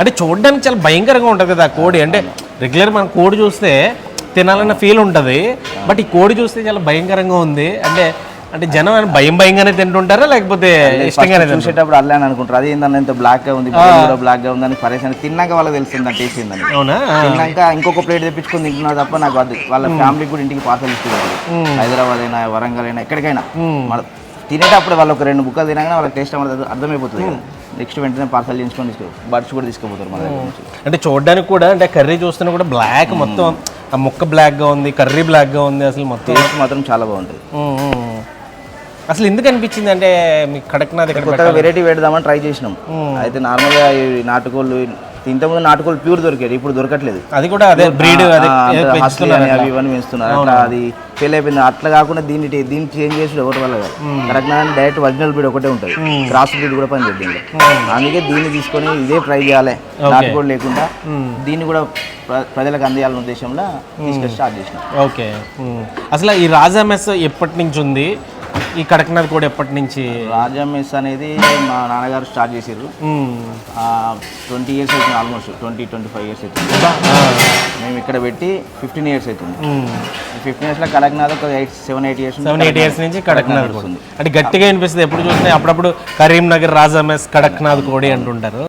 అంటే చూడడానికి చాలా భయంకరంగా ఉంటుంది కదా ఆ కోడి. అంటే రెగ్యులర్ మనం కోడి చూస్తే తినాలన్న ఫీల్ ఉంటుంది. బట్ ఈ కోడి చూస్తే చాలా భయంకరంగా ఉంది. అంటే అంటే జనం భయం భయంగానే తింటుంటారా? లేకపోతే ఇష్టంగానే? చూసేటప్పుడు అల్లా అని అనుకుంటారు. అది ఏంటన్నా ఇంత బ్లాక్గా ఉంది కూడా బ్లాక్గా ఉందని పరేషన్ తిన్నాక వాళ్ళకి తెలుస్తుంది అంటే అవునా? తిన్నాక ఇంకొక ప్లేట్ తెప్పించుకొని తింటున్నారు తప్ప నాకు అది వాళ్ళ ఫ్యామిలీ కూడా ఇంటికి పార్సల్ ఇస్తున్నారు. హైదరాబాద్ అయినా వరంగల్ అయినా ఎక్కడికైనా. తినేటప్పుడు వాళ్ళు ఒక రెండు బుక్కలు తినగానే వాళ్ళకి టేస్ట్ అర్థమైపోతుంది నెక్స్ట్ వెంటనే పార్సల్ చేయించుకొని తీసుకో బడ్స్ కూడా తీసుకుపోతారు మన దగ్గర నుంచి. అంటే చూడడానికి కూడా అంటే కర్రీ చూస్తున్నా కూడా బ్లాక్ మొత్తం ఆ ముక్క బ్లాక్గా ఉంది కర్రీ బ్లాక్గా ఉంది అసలు మొత్తం. టేస్ట్ మాత్రం చాలా బాగుంటుంది. అసలు ఎందుకు అనిపించింది అంటే మీకు కడక్నాథ్ ఇక్కడ కొత్తగా వెరైటీ పెడదామని ట్రై చేసినాం. అయితే నార్మల్గా ఈ నాటుకోళ్ళు ఇంతకుముందు నాటుకోళ్ళు ప్యూర్ దొరికేది ఇప్పుడు దొరకట్లేదు. అది కూడా అదే బ్రీడ్ అవి ఇవన్నీ పెంచుతున్నారు. అది ఫెయిల్ అయిపోయింది. అట్లా కాకుండా దీన్ని దీన్ని చేంజ్ చేసి ఒకటి వల్ల కాదు. కరెక్ట్ డైరెక్ట్ ఒరిజినల్ బ్రీడ్ ఒకటే ఉంటుంది. క్రాస్ బ్రీడ్ కూడా పని చేద్దాం అందుకే దీన్ని తీసుకొని ఇదే ట్రై చేయాలి. నాటుకోళ్ళు లేకుండా దీన్ని కూడా ప్ర- ప్రజలకు అందియాలనే ఉద్దేశంలో తీసుకొని స్టార్ట్ చేసినాం. ఓకే. అసలు ఈ రాజా మెస్ ఎప్పటి నుంచి ఉంది? ఈ కడక్నాథ్ కూడా ఎప్పటి నుంచి? రాజా మెస్ అనేది మా నాన్నగారు స్టార్ట్ చేసారు. ట్వంటీ ఇయర్స్ అవుతుంది almost. Twenty twenty five years అవుతుంది ఇక్కడ పెట్టి ఫిఫ్టీన్ ఇయర్స్ అవుతుంది. ఫిఫ్టీన్ ఇయర్స్లో కడక్నాథ్ ఒక eight seven eight years seven eight years నుంచి కడక్నాథ్ కోడి అంటే గట్టిగా అనిపిస్తుంది ఎప్పుడు చూసినా అప్పుడప్పుడు కరీంనగర్ రాజా మెస్ కడక్నాథ్ కోడి అంటుంటారు.